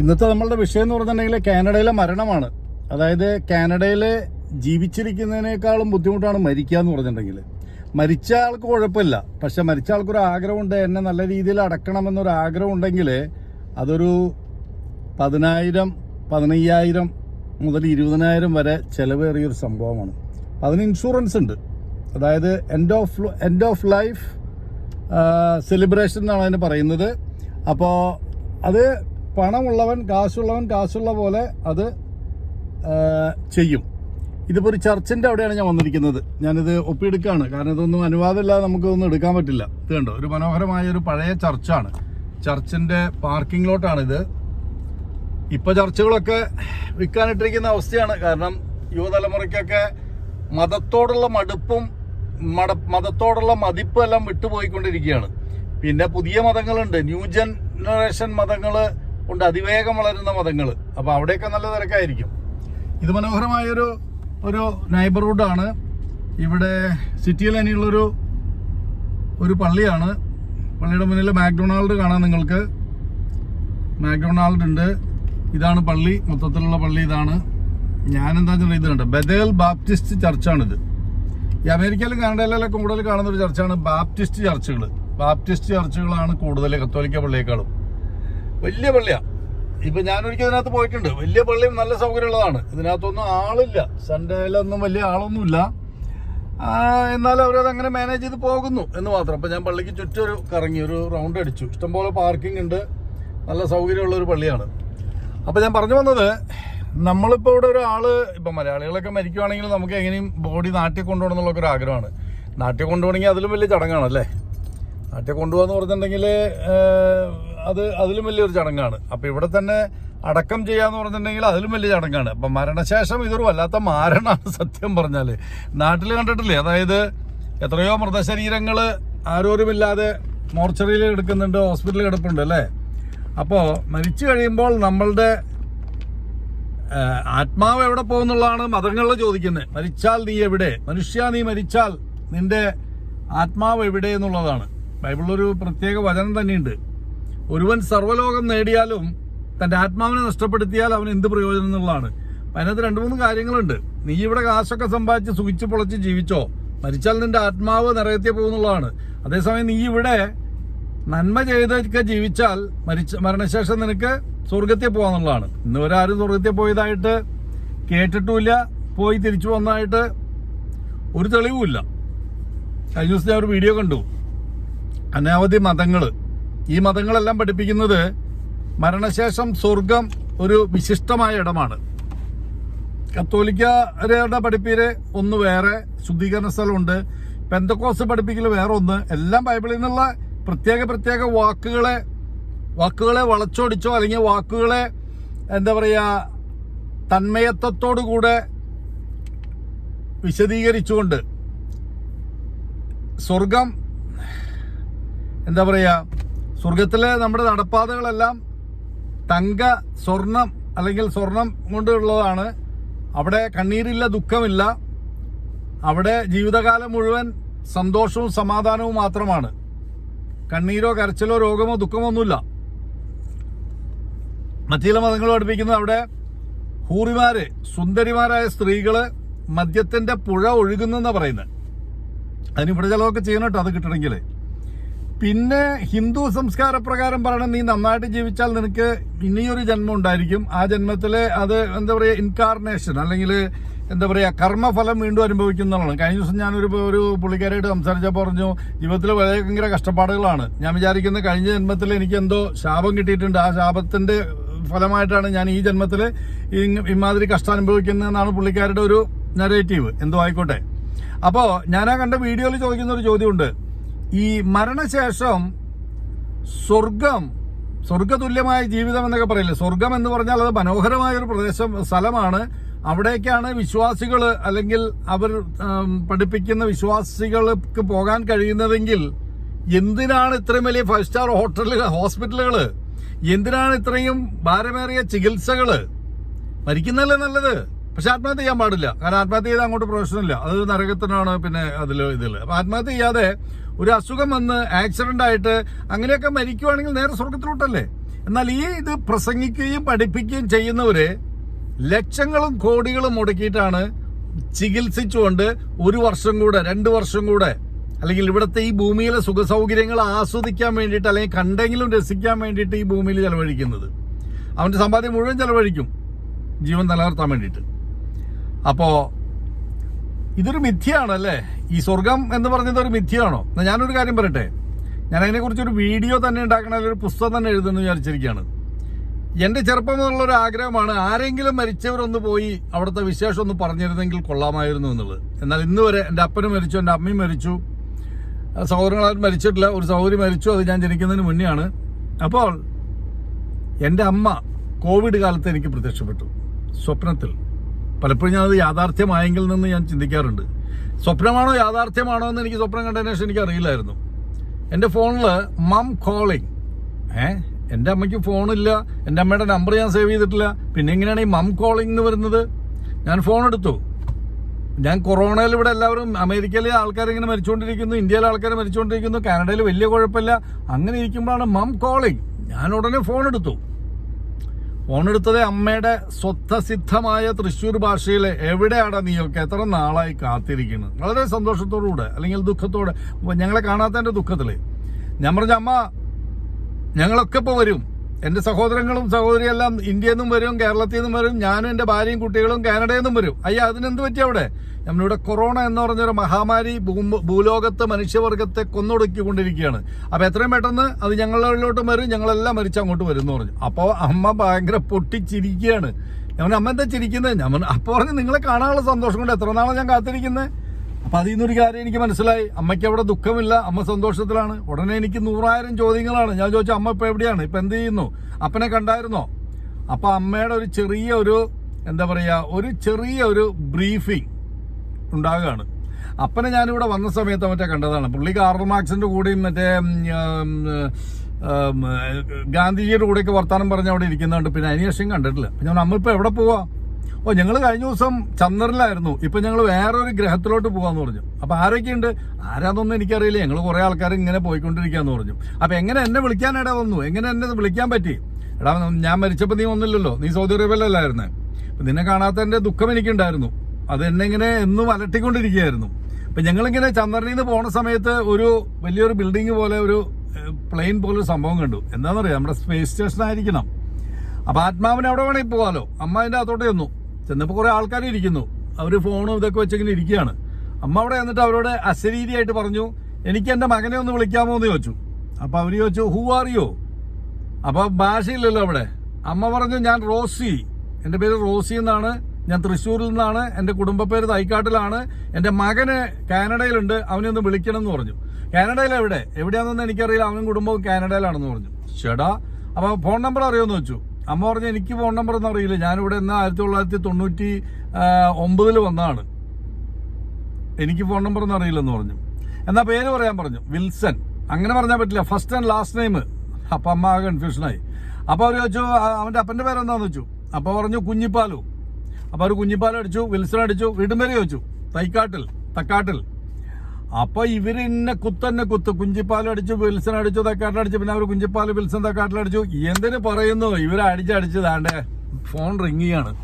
ഇന്നത്തെ നമ്മളുടെ വിഷയം എന്ന് പറഞ്ഞിട്ടുണ്ടെങ്കിൽ കാനഡയിലെ മരണമാണ്. അതായത് കാനഡയിൽ ജീവിച്ചിരിക്കുന്നതിനേക്കാളും ബുദ്ധിമുട്ടാണ് മരിക്കുക എന്ന് പറഞ്ഞിട്ടുണ്ടെങ്കിൽ. മരിച്ച ആൾക്ക് കുഴപ്പമില്ല. പക്ഷെ മരിച്ച ആൾക്കൊരു ആഗ്രഹമുണ്ട്. എന്നെ നല്ല രീതിയിൽ അടക്കണമെന്നൊരു ആഗ്രഹം ഉണ്ടെങ്കിൽ അതൊരു പതിനായിരം പതിനയ്യായിരം മുതൽ ഇരുപതിനായിരം വരെ ചിലവേറിയൊരു സംഭവമാണ്. അതിന് ഇൻഷുറൻസ് ഉണ്ട്. അതായത് end of end of life celebration എന്നാണ് അതിന് പറയുന്നത്. അപ്പോൾ അത് പണമുള്ളവൻ കാശുള്ളവൻ കാശുള്ള പോലെ അത് ചെയ്യും. ഇതിപ്പോൾ ഒരു ചർച്ചിന്റെ അവിടെയാണ് ഞാൻ വന്നിരിക്കുന്നത്. ഞാനിത് ഒപ്പിയെടുക്കുകയാണ്. കാരണം ഇതൊന്നും അനുവാദമില്ലാതെ നമുക്കൊന്നും എടുക്കാൻ പറ്റില്ല. ഇത് കണ്ടോ? ഒരു മനോഹരമായ ഒരു പഴയ ചർച്ചാണ്. ചർച്ചിന്റെ പാർക്കിംഗ് ലോട്ടാണിത് ഇപ്പോൾ ചർച്ചുകളൊക്കെ വിൽക്കാനിട്ടിരിക്കുന്ന അവസ്ഥയാണ്. കാരണം യുവതലമുറയ്ക്കൊക്കെ മതത്തോടുള്ള മടുപ്പും മട മതത്തോടുള്ള മതിപ്പും എല്ലാം വിട്ടുപോയിക്കൊണ്ടിരിക്കുകയാണ്. പിന്നെ പുതിയ മതങ്ങളുണ്ട്. ന്യൂ ജനറേഷൻ മതങ്ങൾ ഉണ്ട്. അതിവേഗം വളരുന്ന മതങ്ങൾ അപ്പോൾ അവിടെയൊക്കെ നല്ല തിരക്കായിരിക്കും. ഇത് മനോഹരമായൊരു ഒരു നൈബർഹുഡാണ് ഇവിടെ സിറ്റിയിൽ തന്നെയുള്ളൊരു ഒരു പള്ളിയാണ്. പള്ളിയുടെ മുന്നിൽ മാക്ഡൊണാൾഡ് കാണാം നിങ്ങൾക്ക്. മാക്ഡൊണാൾഡ് ഉണ്ട്. ഇതാണ് പള്ളി. മൊത്തത്തിലുള്ള പള്ളി ഇതാണ്. ഞാൻ എന്താ ഇത് കണ്ട? ബദേൽ ബാപ്റ്റിസ്റ്റ് ചർച്ചാണിത് ഈ അമേരിക്കയിലും കാനഡയിലൊക്കെ കൂടുതൽ കാണുന്ന ഒരു ചർച്ചാണ് ബാപ്റ്റിസ്റ്റ് ചർച്ചുകൾ ബാപ്റ്റിസ്റ്റ് ചർച്ചുകളാണ് കൂടുതൽ കത്തോലിക്ക പള്ളിയേക്കാളും. വലിയ പള്ളിയാ. ഇപ്പൊ ഞാനൊരിക്കൽ ഇതിനകത്ത് പോയിട്ടുണ്ട്. വലിയ പള്ളിയും നല്ല സൗകര്യമുള്ളതാണ്. ഇതിനകത്തൊന്നും ആളില്ല. സൺഡേയിലൊന്നും വലിയ ആളൊന്നുമില്ല. എന്നാലും അവരത് അങ്ങനെ മാനേജ് ചെയ്ത് പോകുന്നു എന്ന് മാത്രം. അപ്പൊ ഞാൻ പള്ളിക്ക് ചുറ്റും ഒരു കറങ്ങി ഒരു റൗണ്ട് അടിച്ചു. ഇഷ്ടംപോലെ പാർക്കിംഗ് ഉണ്ട്. നല്ല സൗകര്യമുള്ള ഒരു പള്ളിയാണ്. അപ്പൊ ഞാൻ പറഞ്ഞു വന്നത് നമ്മളിപ്പോ ഇവിടെ ഒരാൾ ഇപ്പൊ മലയാളികളൊക്കെ മരിക്കുവാണെങ്കിൽ നമുക്ക് എങ്ങനെയും ബോഡി നാട്ടിൽ കൊണ്ടുപോകണം എന്നുള്ളൊക്കെ ഒരു ആഗ്രഹമാണ്. നാട്ടിൽ കൊണ്ടുപോകണമെങ്കിൽ അതിലും വലിയ ചടങ്ങാണല്ലേ? നാട്ടിൽ കൊണ്ടുപോകാന്ന് പറഞ്ഞിട്ടുണ്ടെങ്കിൽ അത് അതിലും വലിയൊരു ചടങ്ങാണ്. അപ്പൊ ഇവിടെ തന്നെ അടക്കം ചെയ്യാന്ന് പറഞ്ഞിട്ടുണ്ടെങ്കിൽ അതിലും വലിയ ചടങ്ങാണ്. അപ്പൊ മരണശേഷം ഇതൊരു വല്ലാത്ത മാരണമാണ് സത്യം പറഞ്ഞാൽ. നാട്ടിൽ കണ്ടിട്ടില്ലേ? അതായത് എത്രയോ മൃതശരീരങ്ങൾ ആരോരുമില്ലാതെ മോർച്ചറിയിൽ എടുക്കുന്നുണ്ട് ഹോസ്പിറ്റലിൽ കിടപ്പുണ്ട് അല്ലേ? അപ്പോൾ മരിച്ചു കഴിയുമ്പോൾ നമ്മളുടെ ആത്മാവ് എവിടെ പോകുന്നുള്ളതാണ് മതങ്ങളിൽ ചോദിക്കുന്നത് മരിച്ചാൽ നീ എവിടെ? മനുഷ്യ നീ മരിച്ചാൽ നിന്റെ ആത്മാവ് എവിടെ എന്നുള്ളതാണ്. ബൈബിളിലൊരു പ്രത്യേക വചനം തന്നെയുണ്ട്. ഒരുവൻ സർവലോകം നേടിയാലും തന്റെ ആത്മാവിനെ നഷ്ടപ്പെടുത്തിയാൽ അവൻ എന്ത് പ്രയോജനം എന്നുള്ളതാണ്. അതിനകത്ത് രണ്ട് മൂന്ന് കാര്യങ്ങളുണ്ട്. നീ ഇവിടെ കാശൊക്കെ സമ്പാദിച്ച് സുഖിച്ച് പൊളച്ച് ജീവിച്ചോ. മരിച്ചാൽ നിന്റെ ആത്മാവ് നിറയത്തിയ പോകുന്നുള്ളതാണ് അതേസമയം നീ ഇവിടെ നന്മ ചെയ്തൊക്കെ ജീവിച്ചാൽ മരിച്ച മരണശേഷം നിനക്ക് സ്വർഗത്തിൽ പോകാന്നുള്ളതാണ് ഇന്ന് ഒരാരും സ്വർഗത്തിൽ പോയതായിട്ട് കേട്ടിട്ടുമില്ല. പോയി തിരിച്ചു വന്നതായിട്ട് ഒരു തെളിവുമില്ല. കഴിഞ്ഞ ദിവസം ഞാൻ ഒരു വീഡിയോ കണ്ടു. അനവധി മതങ്ങൾ ഈ മതങ്ങളെല്ലാം പഠിപ്പിക്കുന്നത് മരണശേഷം സ്വർഗം ഒരു വിശിഷ്ടമായ ഇടമാണ്. കത്തോലിക്കരുടെ പഠിപ്പീര് ഒന്ന് വേറെ ശുദ്ധീകരണ സ്ഥലമുണ്ട്. പെന്തക്കോസ് പഠിപ്പിക്കൽ വേറെ ഒന്ന്. എല്ലാം ബൈബിളിൽ നിന്നുള്ള പ്രത്യേക പ്രത്യേക വാക്കുകളെ വാക്കുകളെ വളച്ചൊടിച്ചോ അല്ലെങ്കിൽ വാക്കുകളെ എന്താ പറയുക തന്മയത്വത്തോടു കൂടെ വിശദീകരിച്ചുകൊണ്ട് സ്വർഗം എന്താ പറയാ സ്വർഗത്തിലെ നമ്മുടെ നടപ്പാതകളെല്ലാം തങ്ക സ്വർണം അല്ലെങ്കിൽ സ്വർണം കൊണ്ടുള്ളതാണ്. അവിടെ കണ്ണീരില്ല ദുഃഖമില്ല. അവിടെ ജീവിതകാലം മുഴുവൻ സന്തോഷവും സമാധാനവും മാത്രമാണ്. കണ്ണീരോ കരച്ചിലോ രോഗമോ ദുഃഖമോ ഒന്നുമില്ല. മറ്റു ചില മതങ്ങൾ പഠിപ്പിക്കുന്നത് അവിടെ ഹൂറിമാര് സുന്ദരിമാരായ സ്ത്രീകൾ മദ്യത്തിന്റെ പുഴ ഒഴുകുന്നെന്നാ പറയുന്നത്. അതിന് ഇവിടെ ചിലതൊക്കെ ചെയ്യണം കേട്ടോ അത് കിട്ടണമെങ്കിൽ പിന്നെ ഹിന്ദു സംസ്കാര പ്രകാരം പറയണം നീ നന്നായിട്ട് ജീവിച്ചാൽ നിനക്ക് ഇനിയൊരു ജന്മം ഉണ്ടായിരിക്കും. ആ ജന്മത്തിൽ അത് എന്താ പറയാ ഇൻകാർണേഷൻ അല്ലെങ്കിൽ എന്താ പറയാ കർമ്മഫലം വീണ്ടും അനുഭവിക്കുന്നതാണ് കഴിഞ്ഞ ദിവസം ഞാനൊരു ഒരു പുള്ളിക്കാരായിട്ട് സംസാരിച്ചപ്പോൾ പറഞ്ഞു ജീവിതത്തിൽ ഭയങ്കര കഷ്ടപ്പാടുകളാണ്. ഞാൻ വിചാരിക്കുന്നത് കഴിഞ്ഞ ജന്മത്തിൽ എനിക്ക് എന്തോ ശാപം കിട്ടിയിട്ടുണ്ട്. ആ ശാപത്തിന്റെ ഫലമായിട്ടാണ് ഞാൻ ഈ ജന്മത്തിൽ ഇമാതിരി കഷ്ടം അനുഭവിക്കുന്നതെന്നാണ് പുള്ളിക്കാരുടെ ഒരു നെറേറ്റീവ് എന്തോ ആയിക്കോട്ടെ. അപ്പോൾ ഞാൻ ആ കണ്ട വീഡിയോയിൽ ചോദിക്കുന്ന ഒരു ചോദ്യമുണ്ട്. ഈ മരണശേഷം സ്വർഗം സ്വർഗതുല്യമായ ജീവിതം എന്നൊക്കെ പറയില്ലേ? സ്വർഗം എന്ന് പറഞ്ഞാൽ അത് മനോഹരമായ ഒരു പ്രദേശം സ്ഥലമാണ്. അവിടേക്കാണ് വിശ്വാസികൾ അല്ലെങ്കിൽ അവർ പഠിപ്പിക്കുന്ന വിശ്വാസികൾക്ക് പോകാൻ കഴിയുന്നതെങ്കിൽ എന്തിനാണ് ഇത്രയും വലിയ ഫൈവ് സ്റ്റാർ ഹോട്ടലുകൾ ഹോസ്പിറ്റലുകൾ എന്തിനാണ് ഇത്രയും ഭാരമേറിയ ചികിത്സകൾ? മരിക്കുന്നതല്ലേ നല്ലത്? പക്ഷെ ആത്മഹത്യ ചെയ്യാൻ പാടില്ല. കാരണം ആത്മഹത്യ ചെയ്താൽ അങ്ങോട്ട് പ്രശ്നമില്ല അത് നരകത്തിനാണ് പിന്നെ അതിൽ ഇതിൽ അപ്പൊ ആത്മഹത്യ ചെയ്യാതെ ഒരു അസുഖം വന്ന് ആക്സിഡന്റ് ആയിട്ട് അങ്ങനെയൊക്കെ മരിക്കുവാണെങ്കിൽ നേരെ സ്വർഗത്തിലോട്ടല്ലേ എന്നാൽ ഈ ഇത് പ്രസംഗിക്കുകയും പഠിപ്പിക്കുകയും ചെയ്യുന്നവര് ലക്ഷങ്ങളും കോടികളും മുടക്കിയിട്ടാണ് ചികിത്സിച്ചുകൊണ്ട് ഒരു വർഷം കൂടെ രണ്ട് വർഷം കൂടെ അല്ലെങ്കിൽ ഇവിടുത്തെ ഈ ഭൂമിയിലെ സുഖ സൗകര്യങ്ങൾ ആസ്വദിക്കാൻ വേണ്ടിയിട്ട് അല്ലെങ്കിൽ കണ്ടെങ്കിലും രസിക്കാൻ വേണ്ടിയിട്ട് ഈ ഭൂമിയിൽ ചെലവഴിക്കുന്നത്. അവന്റെ സമ്പാദ്യം മുഴുവൻ ചെലവഴിക്കും. ജീവൻ നിലനിർത്താൻ വേണ്ടിയിട്ട്. അപ്പോ ഇതൊരു മിഥ്യയാണ് അല്ലേ ഈ സ്വർഗം എന്ന് പറഞ്ഞത് ഒരു മിഥ്യയാണോ? എന്നാ ഞാനൊരു കാര്യം പറയട്ടെ. ഞാൻ അതിനെക്കുറിച്ച് ഒരു വീഡിയോ തന്നെ ഉണ്ടാക്കണ ഒരു പുസ്തകം തന്നെ എഴുതുന്നു വിചാരിച്ചിരിക്കുകയാണ്. എന്റെ ചെറുപ്പം ഒരു ആഗ്രഹമാണ് ആരെങ്കിലും മരിച്ചവരൊന്ന് പോയി അവിടുത്തെ വിശേഷം ഒന്ന് പറഞ്ഞിരുന്നെങ്കിൽ കൊള്ളാമായിരുന്നു എന്നുള്ളത്. എന്നാൽ ഇന്ന് വരെ എന്റെ അപ്പനും മരിച്ചു എന്റെ അമ്മയും മരിച്ചു. സഹോദരങ്ങളാരും മരിച്ചിട്ടില്ല ഒരു സഹോദരി മരിച്ചു അത് ഞാൻ ജനിക്കുന്നതിന് മുന്നെയാണ്. അപ്പോൾ എന്റെ അമ്മ കോവിഡ് കാലത്ത് എനിക്ക് പ്രത്യക്ഷപ്പെട്ടു സ്വപ്നത്തിൽ. പലപ്പോഴും ഞാനത് യാഥാർത്ഥ്യമായെങ്കിൽ നിന്ന് ഞാൻ ചിന്തിക്കാറുണ്ട്. സ്വപ്നമാണോ യാഥാർത്ഥ്യമാണോ എന്ന് എനിക്ക് സ്വപ്നം കണ്ടതിന് ശേഷം എനിക്ക് അറിയില്ലായിരുന്നു. എന്റെ ഫോണിൽ മം കോളിങ് ഏ? എന്റെ അമ്മയ്ക്ക് ഫോണില്ല. എന്റെ അമ്മയുടെ നമ്പർ ഞാൻ സേവ് ചെയ്തിട്ടില്ല. പിന്നെ എങ്ങനെയാണ് ഈ മം കോളിംഗ് എന്ന് വരുന്നത്? ഞാൻ ഫോൺ എടുത്തു. ഞാൻ കൊറോണയിൽ ഇവിടെ എല്ലാവരും അമേരിക്കയിലെ ആൾക്കാർ ഇങ്ങനെ മരിച്ചുകൊണ്ടിരിക്കുന്നു ഇന്ത്യയിലെ ആൾക്കാർ മരിച്ചുകൊണ്ടിരിക്കുന്നു കാനഡയിൽ വലിയ കുഴപ്പമില്ല. അങ്ങനെ ഇരിക്കുമ്പോഴാണ് മം കോളിംഗ്. ഞാൻ ഉടനെ ഫോൺ എടുത്തു. ഫോൺ എടുത്തത് അമ്മയുടെ സ്വത്തസിദ്ധമായ തൃശ്ശൂർ ഭാഷയിൽ എവിടെയാണ് നീയൊക്കെ? എത്ര നാളായി കാത്തിരിക്കുന്നത് വളരെ സന്തോഷത്തോടുകൂടെ അല്ലെങ്കിൽ ദുഃഖത്തോടെ. ഞങ്ങളെ കാണാത്തതിന്റെ ദുഃഖത്തിൽ. ഞാൻ പറഞ്ഞ അമ്മ ഞങ്ങളൊക്കെ ഇപ്പൊ വരും. എന്റെ സഹോദരങ്ങളും സഹോദരിയെല്ലാം ഇന്ത്യയിൽ നിന്നും വരും കേരളത്തിൽ നിന്നും വരും ഞാനും എന്റെ ഭാര്യയും കുട്ടികളും കാനഡയിൽ നിന്നും വരും. അയ്യ അതിനെന്ത് പറ്റി അവിടെ? നമ്മളിവിടെ കൊറോണ എന്ന് പറഞ്ഞൊരു മഹാമാരി ഭൂലോകത്ത് മനുഷ്യവർഗത്തെ കൊന്നൊടുക്കിക്കൊണ്ടിരിക്കുകയാണ്. അപ്പൊ എത്രയും പെട്ടെന്ന് അത് ഞങ്ങളിലോട്ട് വരും ഞങ്ങളെല്ലാം മരിച്ച് അങ്ങോട്ട് വരും എന്ന് പറഞ്ഞു. അപ്പോൾ അമ്മ ഭയങ്കര പൊട്ടിച്ചിരിക്കുകയാണ്. ഞാൻ അമ്മ എന്താ ചിരിക്കുന്നത്? ഞാൻ അപ്പോൾ അപ്പൊ പറഞ്ഞു നിങ്ങളെ കാണാനുള്ള സന്തോഷം കൊണ്ട് എത്ര നാളെ ഞാൻ കാത്തിരിക്കുന്നത് അപ്പൊ അതിൽ നിന്നൊരു കാര്യം എനിക്ക് മനസ്സിലായി. അമ്മയ്ക്ക് അവിടെ ദുഃഖമില്ല അമ്മ സന്തോഷത്തിലാണ്. ഉടനെ എനിക്ക് നൂറായിരം ചോദ്യങ്ങളാണ്. ഞാൻ ചോദിച്ചു അമ്മ ഇപ്പൊ എവിടെയാണ്? ഇപ്പൊ എന്ത് ചെയ്യുന്നു? അപ്പനെ കണ്ടായിരുന്നോ? അപ്പൊ അമ്മയുടെ ഒരു ചെറിയ ഒരു എന്താ പറയാ ഒരു ചെറിയ ഒരു ബ്രീഫിംഗ് ഉണ്ടാകുകയാണ് അപ്പനെ ഞാനിവിടെ വന്ന സമയത്ത് മറ്റേ കണ്ടതാണ്. പുള്ളി കാർൽ മാർക്സിന്റെ കൂടെയും മറ്റേ ഗാന്ധിജിയുടെ കൂടെയൊക്കെ വർത്താനം പറഞ്ഞ് അവിടെ ഇരിക്കുന്നുണ്ട്. പിന്നെ അതിനുശേഷം കണ്ടിട്ടില്ല. ഞാൻ നമ്മ ഇപ്പൊ എവിടെ പോവാ? ഓ ഞങ്ങൾ കഴിഞ്ഞ ദിവസം ചന്ദ്രനിലായിരുന്നു. ഇപ്പൊ ഞങ്ങൾ വേറൊരു ഗ്രഹത്തിലോട്ട് പോകാന്ന് പറഞ്ഞു. അപ്പൊ ആരൊക്കെയുണ്ട്? ആരാന്നൊന്നും എനിക്കറിയില്ല. ഞങ്ങൾ കുറെ ആൾക്കാർ ഇങ്ങനെ പോയിക്കൊണ്ടിരിക്കാന്ന് പറഞ്ഞു. അപ്പൊ എങ്ങനെ എന്നെ വിളിക്കാനിട വന്നു? എങ്ങനെ എന്നെ വിളിക്കാൻ പറ്റി? എടാ ഞാൻ മരിച്ചപ്പോ നീ ഒന്നില്ലല്ലോ നീ സൗദി അറേബ്യയിലല്ലായിരുന്നേ. അപ്പൊ നിന്നെ കാണാത്തതിന്റെ ദുഃഖം എനിക്കുണ്ടായിരുന്നു. അത് എന്നെ ഇങ്ങനെ എന്നും അലട്ടിക്കൊണ്ടിരിക്കുകയായിരുന്നു. അപ്പൊ ഞങ്ങളിങ്ങനെ ചന്ദ്രനിൽ നിന്ന് പോണ സമയത്ത് ഒരു വലിയൊരു ബിൽഡിംഗ് പോലെ ഒരു പ്ലെയിൻ പോലെ ഒരു സംഭവം കണ്ടു. എന്താണെന്നറിയാം നമ്മുടെ സ്പേസ് സ്റ്റേഷൻ ആയിരിക്കണം അപ്പൊ ആത്മാവിന് അവിടെ വേണമെങ്കിൽ പോകാലോ അമ്മ അതിന്റെ അകത്തോട്ട് ചെന്നു. ചെന്നപ്പോ കുറെ ആൾക്കാർ ഇരിക്കുന്നു. അവർ ഫോണും ഇതൊക്കെ വെച്ചിങ്ങനെ ഇരിക്കുകയാണ്. അമ്മ അവിടെ എന്നിട്ട് അവരോട് അശരീരിയായിട്ട് പറഞ്ഞു എനിക്ക് എന്റെ മകനെ ഒന്ന് വിളിക്കാമോ എന്ന് ചോദിച്ചു. അപ്പൊ അവർ ചോദിച്ചു ഹൂ യു അപ്പൊ ഭാഷയില്ലല്ലോ അവിടെ. അമ്മ പറഞ്ഞു ഞാൻ റോസി. എന്റെ പേര് റോസി എന്നാണ്. ഞാൻ തൃശ്ശൂരിൽ നിന്നാണ്. എന്റെ കുടുംബ പേര് തൈക്കാട്ടിലാണ്. എന്റെ മകന് കാനഡയിലുണ്ട്. അവനെ ഒന്ന് വിളിക്കണം എന്ന് പറഞ്ഞു. കാനഡയിൽ എവിടെ? എവിടെയാണെന്ന് എനിക്കറിയില്ല. അവനും കുടുംബവും കാനഡയിലാണെന്ന് പറഞ്ഞു. ചേടാ അപ്പൊ ഫോൺ നമ്പർ അറിയുമെന്ന് വെച്ചു അമ്മ പറഞ്ഞ എനിക്ക് ഫോൺ നമ്പർ ഒന്നും അറിയില്ല. ഞാനിവിടെ നിന്ന് ആയിരത്തി തൊള്ളായിരത്തി തൊണ്ണൂറ്റി ഒമ്പതിൽ വന്നതാണ്. എനിക്ക് ഫോൺ നമ്പർ ഒന്നും അറിയില്ലെന്ന് പറഞ്ഞു. എന്നാ പേര് പറയാൻ പറഞ്ഞു. വിൽസൺ. അങ്ങനെ പറഞ്ഞാൽ പറ്റില്ല. ഫസ്റ്റ് ആൻഡ് ലാസ്റ്റ് നെയിം അപ്പൊ അമ്മ കൺഫ്യൂഷനായി അപ്പൊ അവർ ചോദിച്ചു അവന്റെ അപ്പന്റെ പേരെന്താന്ന് വെച്ചു അപ്പൊ പറഞ്ഞു കുഞ്ഞിപ്പാലു. അപ്പൊ അവർ കുഞ്ഞിപ്പാലം അടിച്ചു വിൽസൺ അടിച്ചു വീട്ടും പേര് ചോദിച്ചു. തൈക്കാട്ടിൽ തക്കാട്ടിൽ. അപ്പൊ ഇവർ ഇന്നെ കുത്തന്നെ കുത്ത്. കുഞ്ചിപ്പാലം അടിച്ചു വിൽസൺ അടിച്ചു തക്കാട്ടിൽ അടിച്ചു പിന്നെ അവർ കുഞ്ചിപ്പാലം വിൽസൺ തക്കാട്ടിൽ അടിച്ചു എന്തിനു പറയുന്നു? ഇവർ അടിച്ചടിച്ചതാണ്ട്. ഫോൺ റിങ് ചെയ്യാണ്.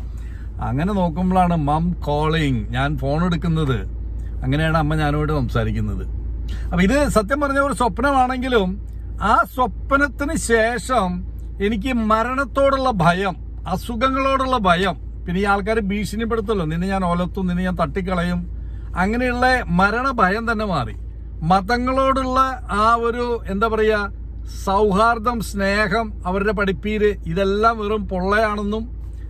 അങ്ങനെ നോക്കുമ്പോഴാണ് മം കോളിങ്. ഞാൻ ഫോൺ എടുക്കുന്നത്. അങ്ങനെയാണ് അമ്മ ഞാനോട് സംസാരിക്കുന്നത്. അപ്പൊ ഇത് സത്യം പറഞ്ഞ ഒരു സ്വപ്നമാണെങ്കിലും ആ സ്വപ്നത്തിന് ശേഷം എനിക്ക് മരണത്തോടുള്ള ഭയം അസുഖങ്ങളോടുള്ള ഭയം. പിന്നെ ഈ ആൾക്കാർ ഭീഷണിപ്പെടുത്തല്ലോ. നിന്നെ ഞാൻ ഒലത്തും നിന്നെ ഞാൻ തട്ടിക്കളയും. അങ്ങനെയുള്ള മരണഭയം തന്നെ മാറി. മതങ്ങളോടുള്ള ആ ഒരു എന്താ പറയുക സൗഹാർദ്ദം സ്നേഹം അവരുടെ പഠിപ്പീര് ഇതെല്ലാം വെറും പൊള്ളയാണെന്നും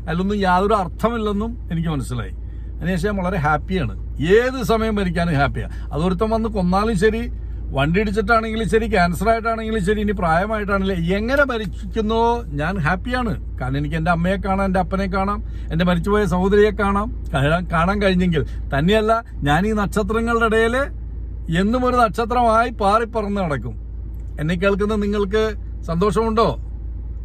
അതിലൊന്നും യാതൊരു അർത്ഥമില്ലെന്നും എനിക്ക് മനസ്സിലായി. അതിനുശേഷം വളരെ ഹാപ്പിയാണ് ഏത് സമയം മരിക്കാനും ഹാപ്പിയാണ് അതൊരുത്തം വന്ന് കൊന്നാലും ശരി വണ്ടി ഇടിച്ചിട്ടാണെങ്കിലും ശരി ക്യാൻസർ ആയിട്ടാണെങ്കിലും ശരി ഇനി പ്രായമായിട്ടാണെങ്കിലും എങ്ങനെ മരിക്കുന്നോ? ഞാൻ ഹാപ്പിയാണ്. കാരണം എനിക്ക് എന്റെ അമ്മയെ കാണാം എന്റെ അപ്പനെ കാണാം എന്റെ മരിച്ചുപോയ സഹോദരിയെ കാണാം കാണാൻ- കഴിഞ്ഞെങ്കിൽ. തന്നെയല്ല ഞാൻ ഈ നക്ഷത്രങ്ങളുടെ ഇടയിൽ എന്നും ഒരു നക്ഷത്രമായി പാറിപ്പറന്ന് നടക്കും. എന്നെ കേൾക്കുന്ന നിങ്ങൾക്ക് സന്തോഷമുണ്ടോ?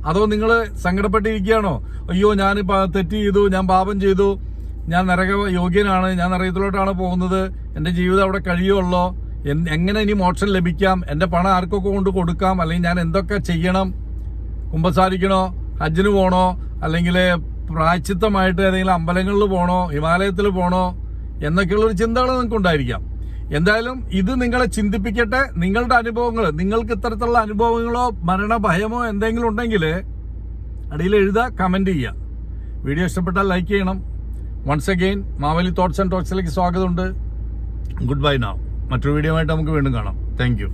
അതോ നിങ്ങൾ സങ്കടപ്പെട്ടിരിക്കുകയാണോ? അയ്യോ ഞാൻ തെറ്റ് ചെയ്തു ഞാൻ പാപം ചെയ്തു ഞാൻ നരക യോഗ്യനാണ് ഞാൻ നരകത്തിലോട്ടാണ് പോകുന്നത് എന്റെ ജീവിതം അവിടെ കഴിയുള്ളോ? എങ്ങനെ ഇനി മോക്ഷം ലഭിക്കാം? എന്റെ പണം ആർക്കൊക്കെ കൊണ്ട് കൊടുക്കാം? അല്ലെങ്കിൽ ഞാൻ എന്തൊക്കെ ചെയ്യണം? കുമ്പസാരിക്കണോ? ഹജ്ജിന് പോകണോ അല്ലെങ്കിൽ പ്രായച്ചിത്തമായിട്ട് ഏതെങ്കിലും അമ്പലങ്ങളിൽ പോകണോ ഹിമാലയത്തിൽ പോകണോ എന്നൊക്കെയുള്ളൊരു ചിന്തകൾ നിങ്ങൾക്ക് ഉണ്ടായിരിക്കാം. എന്തായാലും ഇത് നിങ്ങളെ ചിന്തിപ്പിക്കട്ടെ. നിങ്ങളുടെ അനുഭവങ്ങൾ നിങ്ങൾക്ക് ഇത്തരത്തിലുള്ള അനുഭവങ്ങളോ മരണ ഭയമോ എന്തെങ്കിലും ഉണ്ടെങ്കിൽ അടിയിൽ എഴുതുക കമന്റ് ചെയ്യുക. വീഡിയോ ഇഷ്ടപ്പെട്ടാൽ ലൈക്ക് ചെയ്യണം. Once again Maveli thoughts and ടോക്സിലേക്ക് സ്വാഗതമുണ്ട്. ഗുഡ് ബൈ നാവ് മറ്റൊരു വീഡിയോ ആയിട്ട് നമുക്ക് വീണ്ടും കാണാം. താങ്ക്